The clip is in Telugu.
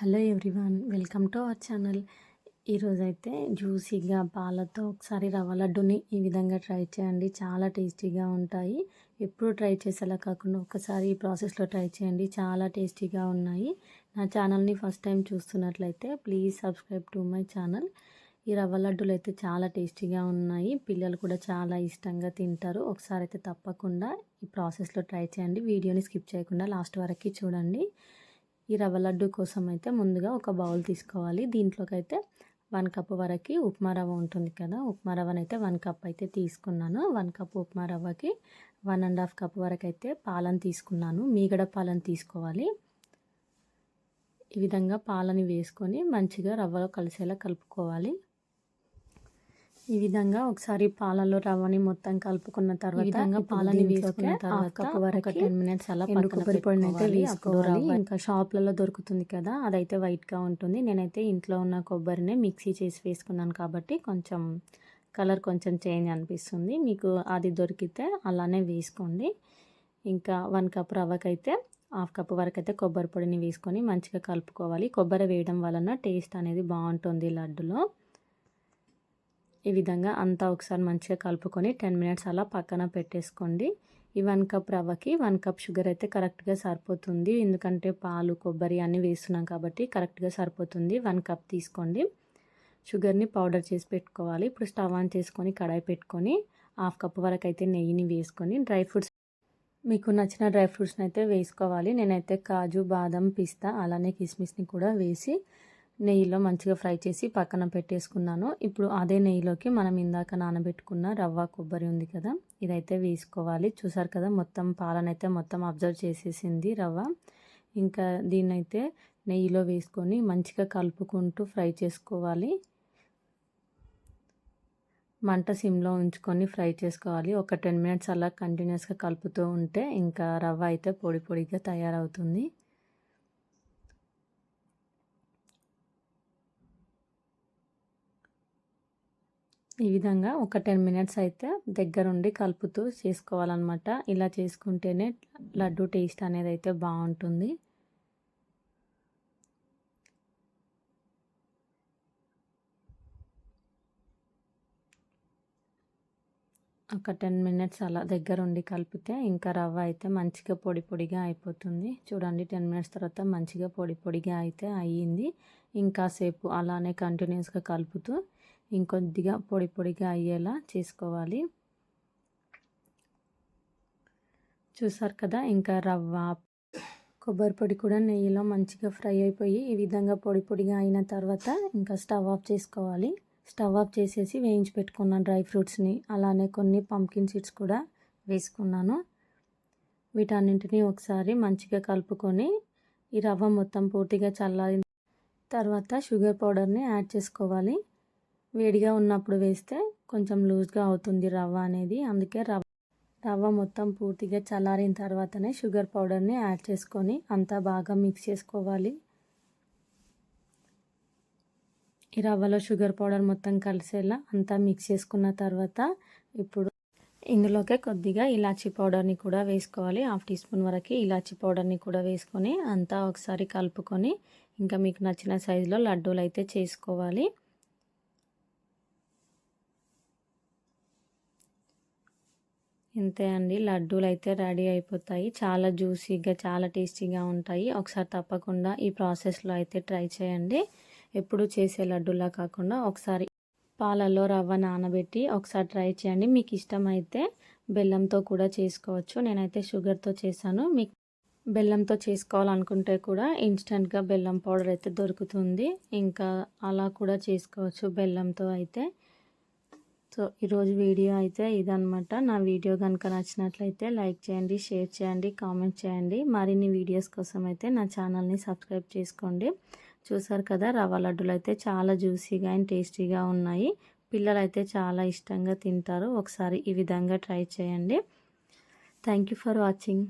Hello everyone welcome to our channel. ఈరోజైతే జ్యూసీగా పాలతో ఒకసారి రవ్వ లడ్డుని ఈ విధంగా ట్రై చేయండి. చాలా టేస్టీగా ఉంటాయి. ఎప్పుడు ట్రై చేసేలా కాకుండా ఒకసారి ఈ ప్రాసెస్లో ట్రై చేయండి. చాలా టేస్టీగా ఉన్నాయి. నా ఛానల్ని ఫస్ట్ టైం చూస్తున్నట్లయితే please subscribe to my channel. ఈ రవ్వ లడ్డులు అయితే చాలా టేస్టీగా ఉన్నాయి. పిల్లలు కూడా చాలా ఇష్టంగా తింటారు. ఒకసారి అయితే తప్పకుండా ఈ ప్రాసెస్లో ట్రై చేయండి. వీడియోని స్కిప్ చేయకుండా లాస్ట్ వరకు చూడండి. ఈ రవ్వ లడ్డు కోసం అయితే ముందుగా ఒక బౌల్ తీసుకోవాలి. దీంట్లోకి అయితే వన్ కప్ వరకు ఉప్మా రవ్వ ఉంటుంది కదా ఉప్మా రవ్వనైతే వన్ కప్ అయితే తీసుకున్నాను. వన్ కప్ ఉప్మా రవ్వకి వన్ అండ్ హాఫ్ కప్ వరకు అయితే పాలను తీసుకున్నాను. మీగడ పాలను తీసుకోవాలి. ఈ విధంగా పాలని వేసుకొని మంచిగా రవ్వలో కలిసేలా కలుపుకోవాలి. ఈ విధంగా ఒకసారి పాలలో రవ్వని మొత్తం కలుపుకున్న తర్వాత పాలని వేసుకున్న తర్వాత ఒక టెన్ మినిట్స్ అలా కొబ్బరి పొడిని అయితే వేసుకోవాలి. ఇంకా షాప్లలో దొరుకుతుంది కదా అదైతే వైట్గా ఉంటుంది. నేనైతే ఇంట్లో ఉన్న కొబ్బరిని మిక్సీ చేసి వేసుకున్నాను కాబట్టి కొంచెం కలర్ కొంచెం చేంజ్ అనిపిస్తుంది. మీకు అది దొరికితే అలానే వేసుకోండి. ఇంకా వన్ కప్ రవ్వకైతే హాఫ్ కప్ వరకు అయితే కొబ్బరి పొడిని వేసుకొని మంచిగా కలుపుకోవాలి. కొబ్బరి వేయడం వలన టేస్ట్ అనేది బాగుంటుంది లడ్డులో. ఈ విధంగా అంతా ఒకసారి మంచిగా కలుపుకొని టెన్ మినిట్స్ అలా పక్కన పెట్టేసుకోండి. ఈ వన్ కప్ రవ్వకి వన్ కప్ షుగర్ అయితే కరెక్ట్గా సరిపోతుంది. ఎందుకంటే పాలు కొబ్బరి అన్నీ వేస్తున్నాం కాబట్టి కరెక్ట్గా సరిపోతుంది. వన్ కప్ తీసుకోండి. షుగర్ని పౌడర్ చేసి పెట్టుకోవాలి. ఇప్పుడు స్టవ్ ఆన్ చేసుకొని కడాయి పెట్టుకొని హాఫ్ కప్ వరకు అయితే నెయ్యిని వేసుకొని డ్రై ఫ్రూట్స్ మీకు నచ్చిన డ్రై ఫ్రూట్స్ని అయితే వేసుకోవాలి. నేనైతే కాజు బాదం పిస్తా అలానే కిస్మిస్ని కూడా వేసి నెయ్యిలో మంచిగా ఫ్రై చేసి పక్కన పెట్టేసుకున్నాను. ఇప్పుడు అదే నెయ్యిలోకి మనం ఇందాక నానబెట్టుకున్న రవ్వ కొబ్బరి ఉంది కదా ఇదైతే వేసుకోవాలి. చూసారు కదా మొత్తం పాలనైతే మొత్తం అబ్జర్వ్ చేసేసింది రవ్వ. ఇంకా దీన్నైతే నెయ్యిలో వేసుకొని మంచిగా కలుపుకుంటూ ఫ్రై చేసుకోవాలి. మంట సిమ్లో ఉంచుకొని ఫ్రై చేసుకోవాలి. ఒక టెన్ మినిట్స్ అలా కంటిన్యూస్గా కలుపుతూ ఉంటే ఇంకా రవ్వ అయితే పొడి పొడిగా తయారవుతుంది. ఈ విధంగా ఒక టెన్ మినిట్స్ అయితే దగ్గరుండి కలుపుతూ చేసుకోవాలన్నమాట. ఇలా చేసుకుంటేనే లడ్డు టేస్ట్ అనేది అయితే బాగుంటుంది. ఒక టెన్ మినిట్స్ అలా దగ్గరుండి కలిపితే ఇంకా రవ్వ అయితే మంచిగా పొడి పొడిగా అయిపోతుంది. చూడండి టెన్ మినిట్స్ తర్వాత మంచిగా పొడి పొడిగా అయితే అయ్యింది. ఇంకాసేపు అలానే కంటిన్యూస్గా కలుపుతూ ఇంకొద్దిగా పొడి పొడిగా అయ్యేలా చేసుకోవాలి. చూసారు కదా ఇంకా రవ్వ కొబ్బరి పొడి కూడా నెయ్యిలో మంచిగా ఫ్రై అయిపోయి ఈ విధంగా పొడి పొడిగా అయిన తర్వాత ఇంకా స్టవ్ ఆఫ్ చేసుకోవాలి. స్టవ్ ఆఫ్ చేసేసి వేయించి పెట్టుకున్న డ్రై ఫ్రూట్స్ని అలానే కొన్ని పంకిన్ సీడ్స్ కూడా వేసుకున్నాను. వీటన్నింటినీ ఒకసారి మంచిగా కలుపుకొని ఈ రవ్వ మొత్తం పూర్తిగా చల్లారిన తర్వాత షుగర్ పౌడర్ని యాడ్ చేసుకోవాలి. వేడిగా ఉన్నప్పుడు వేస్తే కొంచెం లూజ్గా అవుతుంది రవ్వ అనేది. అందుకే రవ్వ రవ్వ మొత్తం పూర్తిగా చల్లారిన తర్వాతనే షుగర్ పౌడర్ని యాడ్ చేసుకొని అంతా బాగా మిక్స్ చేసుకోవాలి. ఈ రవ్వలో షుగర్ పౌడర్ మొత్తం కలిసేలా అంతా మిక్స్ చేసుకున్న తర్వాత ఇప్పుడు ఇందులోకే కొద్దిగా ఇలాచీ పౌడర్ని కూడా వేసుకోవాలి. హాఫ్ టీ స్పూన్ వరకు ఇలాచీ పౌడర్ని కూడా వేసుకొని అంతా ఒకసారి కలుపుకొని ఇంకా మీకు నచ్చిన సైజులో లడ్డూలు అయితే చేసుకోవాలి. ఇంతే అండి. లడ్డూలు అయితే రెడీ అయిపోతాయి. చాలా జ్యూసీగా చాలా టేస్టీగా ఉంటాయి. ఒకసారి తప్పకుండా ఈ ప్రాసెస్లో అయితే ట్రై చేయండి. ఎప్పుడు చేసే లడ్డూలా కాకుండా ఒకసారి పాలల్లో రవ్వ నానబెట్టి ఒకసారి ట్రై చేయండి. మీకు ఇష్టమైతే బెల్లంతో కూడా చేసుకోవచ్చు. నేనైతే షుగర్తో చేశాను. మీకు బెల్లంతో చేసుకోవాలనుకుంటే కూడా ఇన్స్టెంట్గా బెల్లం పౌడర్ అయితే దొరుకుతుంది. ఇంకా అలా కూడా చేసుకోవచ్చు బెల్లంతో అయితే. సో ఈరోజు వీడియో అయితే ఇదనమాట నా వీడియో కనుక నచ్చినట్లయితే లైక్ చేయండి షేర్ చేయండి కామెంట్ చేయండి. మరిన్ని వీడియోస్ కోసం అయితే నా ఛానల్ని సబ్స్క్రైబ్ చేసుకోండి. చూసారు కదా రవ్వ లడ్డులు అయితే చాలా జ్యూసీగా అండ్ టేస్టీగా ఉన్నాయి. పిల్లలు అయితే చాలా ఇష్టంగా తింటారు. ఒకసారి ఈ విధంగా ట్రై చేయండి. Thank for watching.